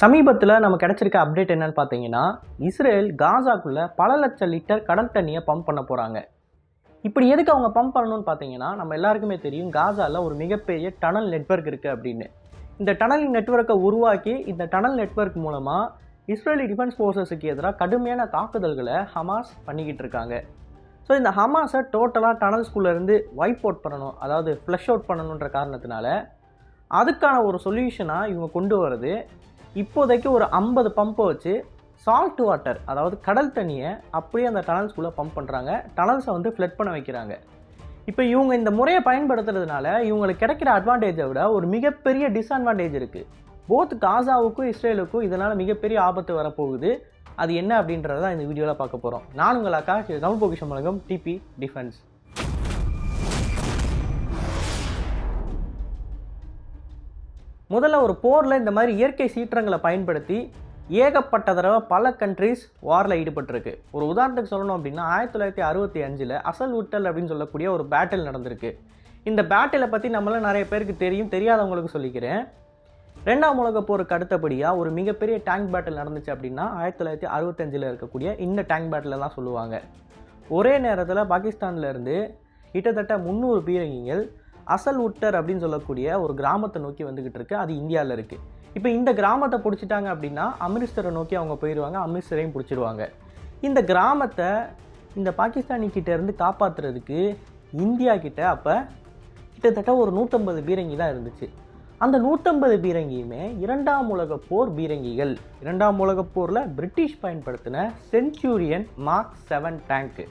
சமீபத்தில் நம்ம கிடைச்சிருக்க அப்டேட் என்னன்னு பார்த்தீங்கன்னா இஸ்ரேல் காசாக்குள்ள பல லட்சம் லிட்டர் கடல் தண்ணியை பம்ப் பண்ண போகிறாங்க இப்படி எதுக்கு அவங்க பம்ப் பண்ணணும்னு பார்த்தீங்கன்னா நம்ம எல்லாருக்குமே தெரியும் காசாவில் ஒரு மிகப்பெரிய டனல் நெட்வொர்க் இருக்குது அப்படின்னு. இந்த டனல் நெட்வொர்க்கை உருவாக்கி இந்த டனல் நெட்வொர்க் மூலமாக இஸ்ரேலி டிஃபென்ஸ் ஃபோர்ஸஸுக்கு எதிராக கடுமையான தாக்குதல்களை ஹமாஸ் பண்ணிக்கிட்டு இருக்காங்க. ஸோ இந்த ஹமாஸை டோட்டலாக டனல்ஸ்குள்ளேருந்து வைப் அவுட் பண்ணணும் அதாவது ஃப்ளஷ் அவுட் பண்ணணுன்ற காரணத்தினால அதுக்கான ஒரு சொல்யூஷனாக இவங்க கொண்டு வர்றது இப்போதைக்கு ஒரு ஐம்பது பம்பை வச்சு சால்ட் வாட்டர் அதாவது கடல் தண்ணியை அப்படியே அந்த டனல்ஸ்குள்ளே பம்ப் பண்ணுறாங்க டனல்ஸை வந்து ஃப்ளட் பண்ண வைக்கிறாங்க. இப்போ இவங்க இந்த முறையை பயன்படுத்துறதுனால இவங்களுக்கு கிடைக்கிற அட்வான்டேஜை விட ஒரு மிகப்பெரிய டிஸ்அட்வான்டேஜ் இருக்குது போத் காசாவுக்கும் இஸ்ரேலுக்கும் இதனால் மிகப்பெரிய ஆபத்து வரப்போகுது. அது என்ன அப்படின்றத இந்த வீடியோவில் பார்க்க போகிறோம் நான் உங்கள் அக்கா தமிழ் பொக்கிஷம் வழங்கும் டிபி டிஃபென்ஸ் முதல்ல ஒரு போரில் இந்த மாதிரி இயற்கை சீற்றங்களை பயன்படுத்தி ஏகப்பட்ட தடவை பல கண்ட்ரிஸ் வாரில் ஈடுபட்டிருக்கு. ஒரு உதாரணத்துக்கு சொல்லணும் அப்படின்னா ஆயிரத்தி தொள்ளாயிரத்தி அறுபத்தி அஞ்சில் அசல் உட்டல் அப்படின்னு சொல்லக்கூடிய ஒரு பேட்டில் நடந்திருக்கு. இந்த பேட்டிலை பற்றி நம்மளாம் நிறைய பேருக்கு தெரியும் தெரியாதவங்களுக்கு சொல்லிக்கிறேன். ரெண்டாம் உலக போருக்கு அடுத்தபடியாக ஒரு மிகப்பெரிய டேங்க் பேட்டில் நடந்துச்சு அப்படின்னா ஆயிரத்தி தொள்ளாயிரத்தி அறுபத்தஞ்சில் இருக்கக்கூடிய இந்த டேங்க் பேட்டில் தான் சொல்லுவாங்க. ஒரே நேரத்தில் பாகிஸ்தான்லேருந்து கிட்டத்தட்ட முந்நூறு பீரங்கிகள் அசல் உட்டர் அப்படின்னு சொல்லக்கூடிய ஒரு கிராமத்தை நோக்கி வந்துக்கிட்டு இருக்கு. அது இந்தியாவில் இருக்குது இப்போ இந்த கிராமத்தை பிடிச்சிட்டாங்க அப்படின்னா அமிர்தரை நோக்கி அவங்க போயிடுவாங்க அமிர்தரையும் பிடிச்சிருவாங்க. இந்த கிராமத்தை இந்த பாகிஸ்தானி கிட்ட இருந்து காப்பாற்றுறதுக்கு இந்தியா கிட்ட அப்போ கிட்டத்தட்ட ஒரு நூற்றம்பது பீரங்கி தான் இருந்துச்சு. அந்த நூற்றம்பது பீரங்கியுமே இரண்டாம் உலக போர் பீரங்கிகள். இரண்டாம் உலக போரில் பிரிட்டிஷ் பயன்படுத்தின சென்ச்சூரியன் மார்க் செவன் டேங்க்கு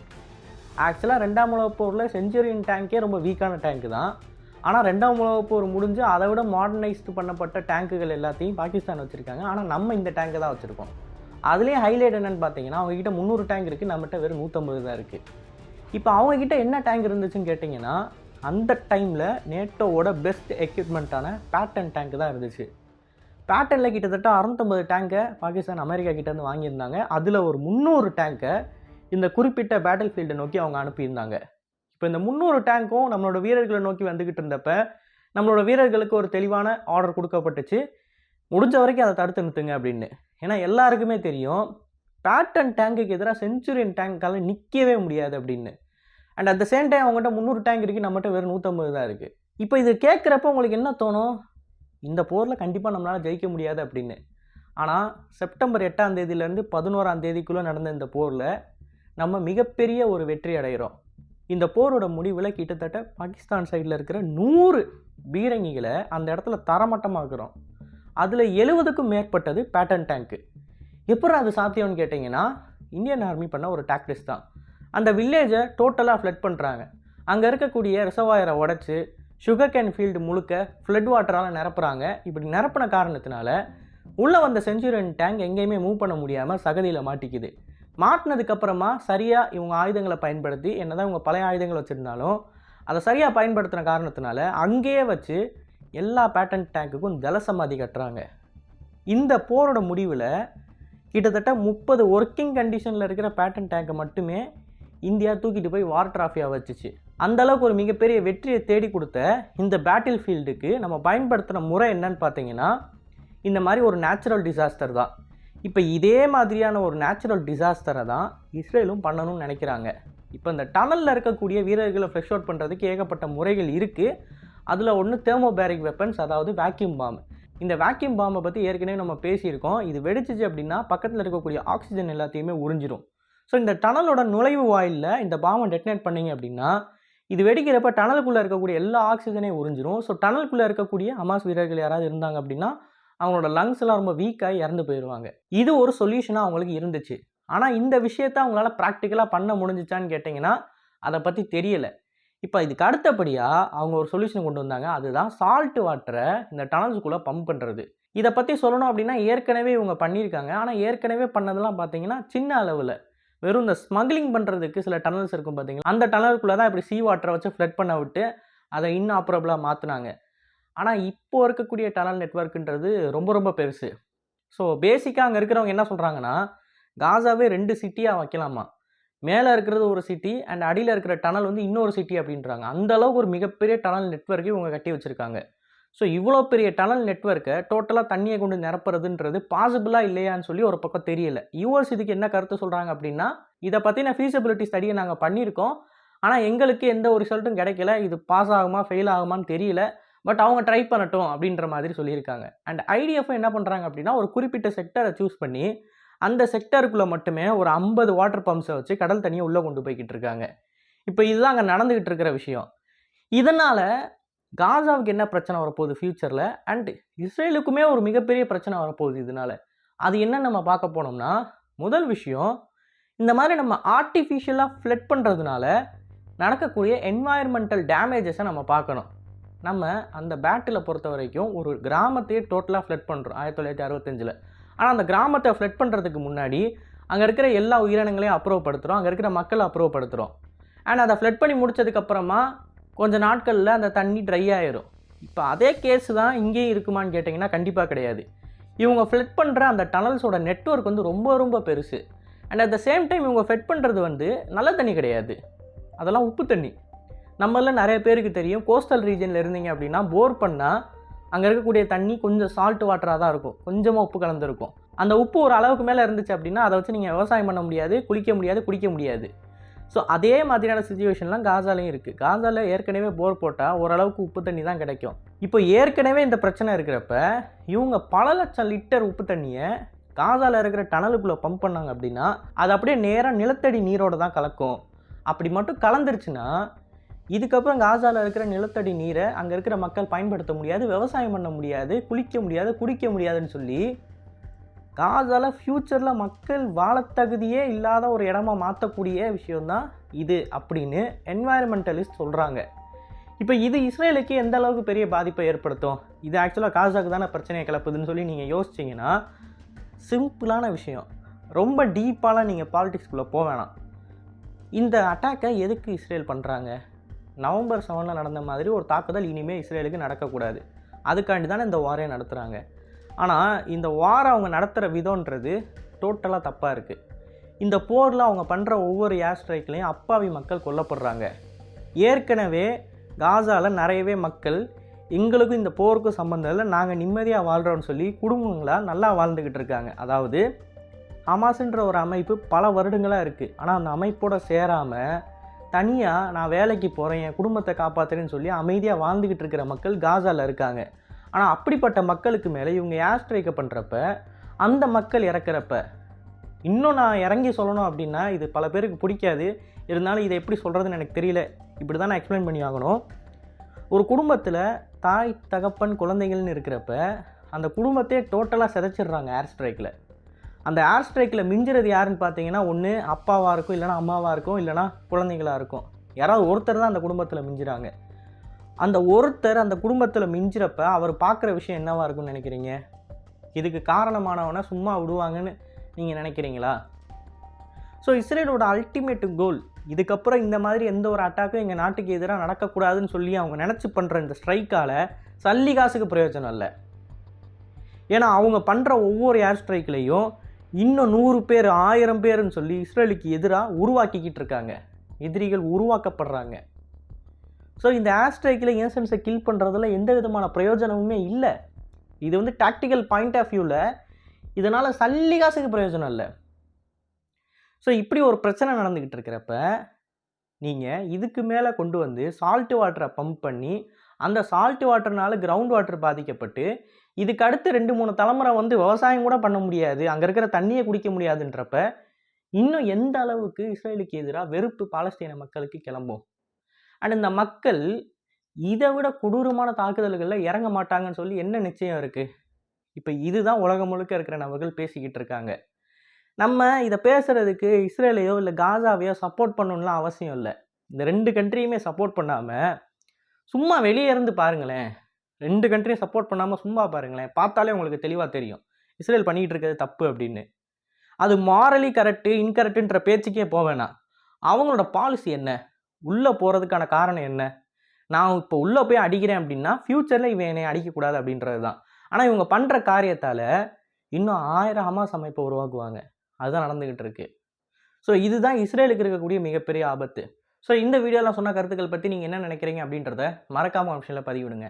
ஆக்சுவலாக ரெண்டாம் உலக போரில் செஞ்சுரியன் டேங்கே ரொம்ப வீக்கான டேங்க் தான். ஆனால் ரெண்டாம் உலக போர் முடிஞ்சு அதை விட மாடர்னைஸ்டு பண்ணப்பட்ட டேங்குகள் எல்லாத்தையும் பாகிஸ்தான் வச்சுருக்காங்க. ஆனால் நம்ம இந்த டேங்கு தான் வச்சுருக்கோம். அதுலேயும் ஹைலைட் என்னென்னு பார்த்தீங்கன்னா அவங்ககிட்ட முந்நூறு டேங்க் இருக்குது நம்மகிட்ட வெறும் நூற்றம்பது தான் இருக்குது இப்போ அவங்கக்கிட்ட என்ன டேங்க் இருந்துச்சுன்னு கேட்டிங்கன்னா அந்த டைமில் நேட்டோவோட பெஸ்ட் எக்யூப்மெண்ட்டான பேட்டன் டேங்க் தான் இருந்துச்சு. பேட்டனில் கிட்டத்தட்ட அறுநூத்தம்பது டேங்கை பாகிஸ்தான் அமெரிக்கா கிட்டேருந்து வாங்கியிருந்தாங்க. அதில் ஒரு முந்நூறு டேங்கை இந்த குறிப்பிட்ட பேட்டில் ஃபீல்டை நோக்கி அவங்க அனுப்பியிருந்தாங்க. இப்போ இந்த முந்நூறு டேங்க்கும் நம்மளோட வீரர்களை நோக்கி வந்துக்கிட்டு இருந்தப்ப நம்மளோட வீரர்களுக்கு ஒரு தெளிவான ஆர்டர் கொடுக்கப்பட்டுச்சு. முடிஞ்ச வரைக்கும் அதை தடுத்து நிறுத்துங்க அப்படின்னு. ஏன்னா எல்லாருக்குமே தெரியும் பேட்டன் டேங்குக்கு எதிராக செஞ்சுரியன் டேங்க்கால நிற்கவே முடியாது அப்படின்னு. And at the same time அவங்ககிட்ட முந்நூறு டேங்க் இருக்குது நம்மகிட்ட வெறும் நூற்றம்பது தான் இருக்குது இப்போ இது கேட்குறப்ப உங்களுக்கு என்ன தோணும்? இந்த போரில் கண்டிப்பாக நம்மளால் ஜெயிக்க முடியாது அப்படின்னு. ஆனால் செப்டம்பர் எட்டாம் தேதியிலேருந்து பதினோராம் தேதிக்குள்ளே நடந்த இந்த போரில் நம்ம மிகப்பெரிய ஒரு வெற்றி அடைகிறோம் இந்த போரோட முடிவில் கிட்டத்தட்ட பாகிஸ்தான் சைடில் இருக்கிற நூறு பீரங்கிகளை அந்த இடத்துல தரமட்டமாக்குறோம். அதில் எழுபதுக்கும் மேற்பட்டது பேட்டன் டேங்க்கு எப்படி அது சாத்தியம்னு கேட்டிங்கன்னா இந்தியன் ஆர்மி பண்ண ஒரு டாக்டிக்ஸ் தான். அந்த வில்லேஜை டோட்டலாக ஃப்ளட் பண்ணுறாங்க அங்கே இருக்கக்கூடிய ரிசர்வாயரை உடச்சி சுகர் கேன் ஃபீல்டு முழுக்க ஃப்ளட் வாட்டரால் நிரப்புறாங்க. இப்படி நிரப்பின காரணத்தினால உள்ளே வந்த செஞ்சுரியன் டேங்க் எங்கேயுமே மூவ் பண்ண முடியாமல் சகதியில் மாட்டிக்குது. மாட்டினதுக்கப்புறமா சரியாக இவங்க ஆயுதங்களை பயன்படுத்தி என்னதான் இவங்க பழைய ஆயுதங்கள் வச்சுருந்தாலும் அதை சரியாக பயன்படுத்தின காரணத்தினால அங்கேயே வச்சு எல்லா பேட்டன் டேங்குக்கும் ஜலசமாதி கட்டுறாங்க. இந்த போரோட முடிவில் கிட்டத்தட்ட முப்பது ஒர்க்கிங் கண்டிஷனில் இருக்கிற பேட்டன் டேங்கை மட்டுமே இந்தியா தூக்கிட்டு போய் வார் ட்ராஃபியாக வச்சுச்சு. அந்த அளவுக்கு ஒரு மிகப்பெரிய வெற்றியை தேடி கொடுத்த இந்த பேட்டில் ஃபீல்டுக்கு நம்ம பயன்படுத்துகிற முறை என்னன்னு பார்த்தீங்கன்னா இந்த மாதிரி ஒரு நேச்சுரல் டிசாஸ்டர் தான். இப்போ இதே மாதிரியான ஒரு நேச்சுரல் டிசாஸ்டரை தான் இஸ்ரேலும் பண்ணணும்னு நினைக்கிறாங்க. இப்போ இந்த டனலில் இருக்கக்கூடிய வீரர்களை ஃப்ரெஷ் அவுட் பண்ணுறதுக்கு ஏகப்பட்ட முறைகள் இருக்குது அதில் ஒன்று தேர்மோபேரிக் வெப்பன்ஸ் அதாவது வேக்யூம் பாம் இந்த வேக்யூம் பாம்பை பற்றி ஏற்கனவே நம்ம பேசியிருக்கோம். இது வெடிச்சிச்சு அப்படின்னா பக்கத்தில் இருக்கக்கூடிய ஆக்சிஜன் எல்லாத்தையுமே உறிஞ்சிடும் ஸோ இந்த டனலோட நுழைவு வாயிலில் இந்த பாம்பை டெட்டனேட் பண்ணீங்க அப்படின்னா இது வெடிக்கிறப்ப டனலுக்குள்ளே இருக்கக்கூடிய எல்லா ஆக்சிஜனையும் உறிஞ்சிரும். ஸோ டனலுக்குள்ளே இருக்கக்கூடிய அமாஸ் வீரர்கள் யாராவது இருந்தாங்க அப்படின்னா அவங்களோட லங்ஸ்லாம் ரொம்ப வீக்காகி இறந்து போயிடுவாங்க இது ஒரு சொல்யூஷனாக அவங்களுக்கு இருந்துச்சு. ஆனால் இந்த விஷயத்த அவங்களால ப்ராக்டிக்கலாக பண்ண முடிஞ்சிச்சான்னு கேட்டிங்கன்னா அதை பற்றி தெரியலை. இப்போ இதுக்கு அடுத்தபடியாக அவங்க ஒரு சொல்யூஷன் கொண்டு வந்தாங்க. அதுதான் சால்ட் வாட்டரை இந்த டனல்ஸுக்குள்ளே பம்ப் பண்ணுறது இதை பற்றி சொல்லணும் அப்படின்னா ஏற்கனவே இவங்க பண்ணியிருக்காங்க. ஆனால் ஏற்கனவே பண்ணதெல்லாம் பார்த்தீங்கன்னா சின்ன அளவில். வெறும் இந்த ஸ்மக்லிங் பண்ணுறதுக்கு சில டனல்ஸ் இருக்கும் பார்த்தீங்களா அந்த டனலுக்குள்ளே தான் இப்படி சீ வாட்டரை வச்சு ஃப்ளட் பண்ண விட்டு அதை இன்ஆப்ரபிளாக மாற்றினாங்க ஆனால் இப்போ இருக்கக்கூடிய டனல் நெட்ஒர்க்குன்றது ரொம்ப ரொம்ப பெருசு. ஸோ பேசிக்காக அங்கே இருக்கிறவங்க என்ன சொல்கிறாங்கன்னா காசாவே ரெண்டு சிட்டியாக வைக்கலாமா? மேலே இருக்கிறது ஒரு சிட்டி அண்ட் அடியில் இருக்கிற டனல் வந்து இன்னொரு சிட்டி அப்படின்றாங்க. அந்த அளவுக்கு ஒரு மிகப்பெரிய டனல் நெட்ஒர்க்கை இவங்க கட்டி வச்சுருக்காங்க. ஸோ இவ்வளோ பெரிய டனல் நெட்வொர்க்கை டோட்டலாக தண்ணியை கொண்டு நிரப்புறதுன்றது பாசிபிளாக இல்லையான்னு சொல்லி ஒரு பக்கம் தெரியல. யூஎஸ் இதுக்கு என்ன கருத்து சொல்கிறாங்க அப்படின்னா இதை பற்றின ஃபீஸபிலிட்டி ஸ்டடியை நாங்கள் பண்ணியிருக்கோம். ஆனால் எங்களுக்கு எந்த ஒரு ரிசல்ட்டும் கிடைக்கல. இது பாஸ் ஆகுமா ஃபெயில் ஆகுமான்னு தெரியல. பட் அவங்க ட்ரை பண்ணட்டும் அப்படின்ற மாதிரி சொல்லியிருக்காங்க. அண்ட் ஐடிஎஃப் என்ன பண்ணுறாங்க அப்படின்னா ஒரு குறிப்பிட்ட செக்டரை சூஸ் பண்ணி அந்த செக்டருக்குள்ளே மட்டுமே ஒரு ஐம்பது வாட்டர் பம்ப்ஸை வச்சு கடல் தண்ணியை உள்ளே கொண்டு போய்கிட்டு இருக்காங்க. இப்போ இதுதான் அங்கே நடந்துக்கிட்டு இருக்கிற விஷயம். இதனால் காசாவுக்கு என்ன பிரச்சனை வரப்போகுது ஃப்யூச்சரில் அண்ட் இஸ்ரேலுக்குமே ஒரு மிகப்பெரிய பிரச்சனை வரப்போகுது இதனால். அது என்ன நம்ம பார்க்க போனோம்னா முதல் விஷயம் இந்த மாதிரி நம்ம ஆர்டிஃபிஷியலாக ஃப்ளட் பண்ணுறதுனால நடக்கக்கூடிய என்வாயர்மெண்டல் டேமேஜஸை நம்ம பார்க்கணும். நம்ம அந்த பேட்டில் பொறுத்த வரைக்கும் ஒரு கிராமத்தையே டோட்டலாக ஃப்ளட் பண்ணுறோம் ஆயிரத்தி தொள்ளாயிரத்தி அறுபத்தஞ்சில். ஆனால் அந்த கிராமத்தை ஃப்ளட் பண்ணுறதுக்கு முன்னாடி அங்கே இருக்கிற எல்லா உயிரினங்களையும் அப்ரூவ் படுத்துகிறோம் அங்கே இருக்கிற மக்களை அப்ரூவ் படுத்துகிறோம் அண்ட் அதை ஃப்ளட் பண்ணி முடிச்சதுக்கப்புறமா கொஞ்ச நாட்களில் அந்த தண்ணி ட்ரை ஆயிரும். இப்போ அதே கேஸ் தான் இங்கேயும் இருக்குமான்னு கேட்டிங்கன்னா கண்டிப்பாக கிடையாது. இவங்க ஃப்ளட் பண்ணுற அந்த டனல்ஸோட நெட்வொர்க் வந்து ரொம்ப ரொம்ப பெருசு. And at the same time இவங்க ஃப்ளட் பண்ணுறது வந்து நல்ல தண்ணி கிடையாது. அதெல்லாம் உப்பு தண்ணி. நம்மள நிறைய பேருக்கு தெரியும். கோஸ்டல் ரீஜனில் இருந்தீங்க அப்படின்னா போர் பண்ணால் அங்கே இருக்கக்கூடிய தண்ணி கொஞ்சம் சால்ட் வாட்டராக தான் இருக்கும். கொஞ்சமாக உப்பு கலந்துருக்கும். அந்த உப்பு ஒரு அளவுக்கு மேலே இருந்துச்சு அப்படின்னா அதை வச்சு நீங்கள் விவசாயம் பண்ண முடியாது குளிக்க முடியாது குடிக்க முடியாது. ஸோ அதே மாதிரியான சுச்சுவேஷன்லாம் காசாலையும் இருக்குது காசாவில் ஏற்கனவே போர் போட்டால் ஓரளவுக்கு உப்பு தண்ணி தான் கிடைக்கும். இப்போ ஏற்கனவே இந்த பிரச்சனை இருக்கிறப்ப இவங்க பல லட்சம் லிட்டர் உப்பு தண்ணியை காசாவில் இருக்கிற டனலுக்குள்ளே பம்ப் பண்ணாங்க அப்படின்னா அது அப்படியே நேராக நிலத்தடி நீரோடு தான் கலக்கும். அப்படி மட்டும் கலந்துருச்சுன்னா இதுக்கப்புறம் காசாவில் இருக்கிற நிலத்தடி நீரை அங்கே இருக்கிற மக்கள் பயன்படுத்த முடியாது விவசாயம் பண்ண முடியாது குளிக்க முடியாது குடிக்க முடியாதுன்னு சொல்லி காசாவில் ஃப்யூச்சரில் மக்கள் வாழத்தகுதியே இல்லாத ஒரு இடமா மாற்றக்கூடிய விஷயம்தான் இது அப்படின்னு என்வாயர்மெண்டலிஸ்ட் சொல்கிறாங்க இப்போ இது இஸ்ரேலுக்கு எந்த அளவுக்கு பெரிய பாதிப்பை ஏற்படுத்தும்? இது ஆக்சுவலாக காசாக்கு தானே பிரச்சனையை கிளப்புதுன்னு சொல்லி நீங்கள் யோசிச்சிங்கன்னா சிம்பிளான விஷயம். ரொம்ப டீப்பாலாம் நீங்கள் பாலிடிக்ஸ்குள்ளே போக வேணாம். இந்த அட்டாக்கை எதுக்கு இஸ்ரேல் பண்ணுறாங்க நவம்பர் செவனில் நடந்த மாதிரி ஒரு தாக்குதல் இனிமேல் இஸ்ரேலுக்கு நடக்கக்கூடாது. அதுக்காண்டி தானே இந்த வாரே நடத்துகிறாங்க ஆனால் இந்த வாரம் அவங்க நடத்துகிற விதம்ன்றது டோட்டலாக தப்பாக இருக்குது இந்த போரில் அவங்க பண்ணுற ஒவ்வொரு ஏர் ஸ்ட்ரைக்லையும் அப்பாவி மக்கள் கொல்லப்படுறாங்க. ஏற்கனவே காசாவில் நிறையவே மக்கள் எங்களுக்கும் இந்த போருக்கும் சம்மந்தம் இல்லை நாங்கள் நிம்மதியாக வாழ்கிறோம்னு சொல்லி குடும்பங்களாக நல்லா வாழ்ந்துக்கிட்டு இருக்காங்க. அதாவது ஹமாஸ்ன்ற ஒரு அமைப்பு பல வருடங்களாக இருக்குது ஆனால் அந்த அமைப்போட சேராமல் தனியாக நான் வேலைக்கு போகிறேன் என் குடும்பத்தை காப்பாற்றுறேன்னு சொல்லி அமைதியாக வாழ்ந்துக்கிட்டு இருக்கிற மக்கள் காசாவில் இருக்காங்க. ஆனால் அப்படிப்பட்ட மக்களுக்கு மேலே இவங்க ஏர் ஸ்ட்ரைக்கை பண்ணுறப்ப அந்த மக்கள் இறக்குறப்ப இன்னும் நான் இறங்கி சொல்லணும் அப்படின்னா இது பல பேருக்கு பிடிக்காது. இருந்தாலும் இதை எப்படி சொல்கிறதுன்னு எனக்கு தெரியல. இப்படி தான் நான் எக்ஸ்பிளைன் பண்ணி ஆகணும். ஒரு குடும்பத்தில் தாய் தகப்பன் குழந்தைகள்னு இருக்கிறப்ப அந்த குடும்பத்தையே டோட்டலாக சிதைச்சிடுறாங்க ஏர் ஸ்ட்ரைக்கில் அந்த ஏர் ஸ்ட்ரைக்கில் மிஞ்சுறது யாருன்னு பார்த்தீங்கன்னா ஒன்று அப்பாவாக இருக்கும் இல்லைனா அம்மாவாக இருக்கும் இல்லைனா குழந்தைங்களாக இருக்கும். யாராவது ஒருத்தர் தான் அந்த குடும்பத்தில் மிஞ்சுறாங்க. அந்த ஒருத்தர் அந்த குடும்பத்தில் மிஞ்சிறப்ப அவர் பார்க்குற விஷயம் என்னவாக இருக்கும்னு நினைக்கிறீங்க? இதுக்கு காரணமானவனை சும்மா விடுவாங்கன்னு நீங்கள் நினைக்கிறீங்களா? ஸோ இஸ்ரேலோட அல்டிமேட் கோல் இதுக்கப்புறம் இந்த மாதிரி எந்த ஒரு அட்டாக்கும் எங்கள் நாட்டுக்கு எதிராக நடக்கக்கூடாதுன்னு சொல்லி அவங்க நினச்சி பண்ணுற இந்த ஸ்ட்ரைக்கால் சல்லி காசுக்கு பிரயோஜனம் இல்லை. ஏன்னா அவங்க பண்ணுற ஒவ்வொரு ஏர் ஸ்ட்ரைக்லேயும் இன்னும் நூறு பேர் ஆயிரம் பேர்னு சொல்லி இஸ்ரேலுக்கு எதிராக உருவாக்கிக்கிட்டு இருக்காங்க. எதிரிகள் உருவாக்கப்படுறாங்க. ஸோ இந்த ஆஸ்ட்ரைக்கில் ஏசன்ஸை கில் பண்ணுறதுல எந்த விதமான பிரயோஜனமுமே இல்லை. இது வந்து டாக்டிக்கல் பாயிண்ட் ஆஃப் வியூவில் இதனால் சல்லிகாசுக்கு பிரயோஜனம் இல்லை. ஸோ இப்படி ஒரு பிரச்சனை நடந்துக்கிட்டு இருக்கிறப்ப நீங்கள் இதுக்கு மேலே கொண்டு வந்து சால்ட் வாட்டரை பம்ப் பண்ணி அந்த சால்ட் வாட்டர்னால் கிரவுண்ட் வாட்டர் பாதிக்கப்பட்டு இதுக்கு அடுத்து ரெண்டு மூணு தலைமுறை வந்து விவசாயம் கூட பண்ண முடியாது. அங்கே இருக்கிற தண்ணியை குடிக்க முடியாதுன்றப்ப இன்னும் எந்த அளவுக்கு இஸ்ரேலுக்கு எதிராக வெறுப்பு பாலஸ்தீன மக்களுக்கு கிளம்பும்? அண்ட் இந்த மக்கள் இதை விட கொடூரமான தாக்குதல்களில் இறங்க மாட்டாங்கன்னு சொல்லி என்ன நிச்சயம் இருக்குது இப்போ இதுதான் உலகம் முழுக்க இருக்கிற நபர்கள் பேசிக்கிட்டு இருக்காங்க. நம்ம இதை பேசுகிறதுக்கு இஸ்ரேலையோ இல்லை காசாவையோ சப்போர்ட் பண்ணணும்லாம் அவசியம் இல்லை. இந்த ரெண்டு கண்ட்ரியுமே சப்போர்ட் பண்ணாமல் சும்மா வெளியே இருந்து பாருங்களேன். ரெண்டு கண்ட்ரியும் சப்போர்ட் பண்ணாமல் சும்மா பாருங்களேன். பார்த்தாலே உங்களுக்கு தெளிவாக தெரியும். இஸ்ரேல் பண்ணிகிட்டு இருக்கிறது தப்பு அப்படின்னு. அது மாரலி கரெக்டு இன்கரெக்டுன்ற பேச்சுக்கே போக அவங்களோட பாலிசி என்ன? உள்ளே போகிறதுக்கான காரணம் என்ன? நான் இப்போ உள்ளே போய் அடிக்கிறேன் அப்படின்னா ஃப்யூச்சரில் இவன் என்னை அடிக்கக்கூடாது அப்படின்றது தான். ஆனால் இவங்க பண்ணுற காரியத்தால் இன்னும் ஆயிரம் ஹமாஸ் அமைப்பை உருவாக்குவாங்க. அதுதான் நடந்துக்கிட்டு இருக்கு. ஸோ இதுதான் இஸ்ரேலுக்கு இருக்கக்கூடிய மிகப்பெரிய ஆபத்து. ஸோ இந்த வீடியோலாம் சொன்ன கருத்துக்கள் பற்றி நீங்கள் என்ன நினைக்கிறீங்க அப்படின்றத மறக்காமல் ஆப்ஷனில் பதிவிடுங்க.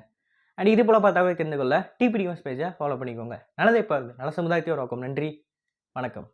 அண்ட் இது போல தகவல் தெரிந்து கொள்ள டிபிடி நியூஸ் பேஜை ஃபாலோ பண்ணிக்கோங்க. நல்லதே பாருங்கள் நல்ல சமுதாயத்தை உருவாக்கும். நன்றி. வணக்கம்.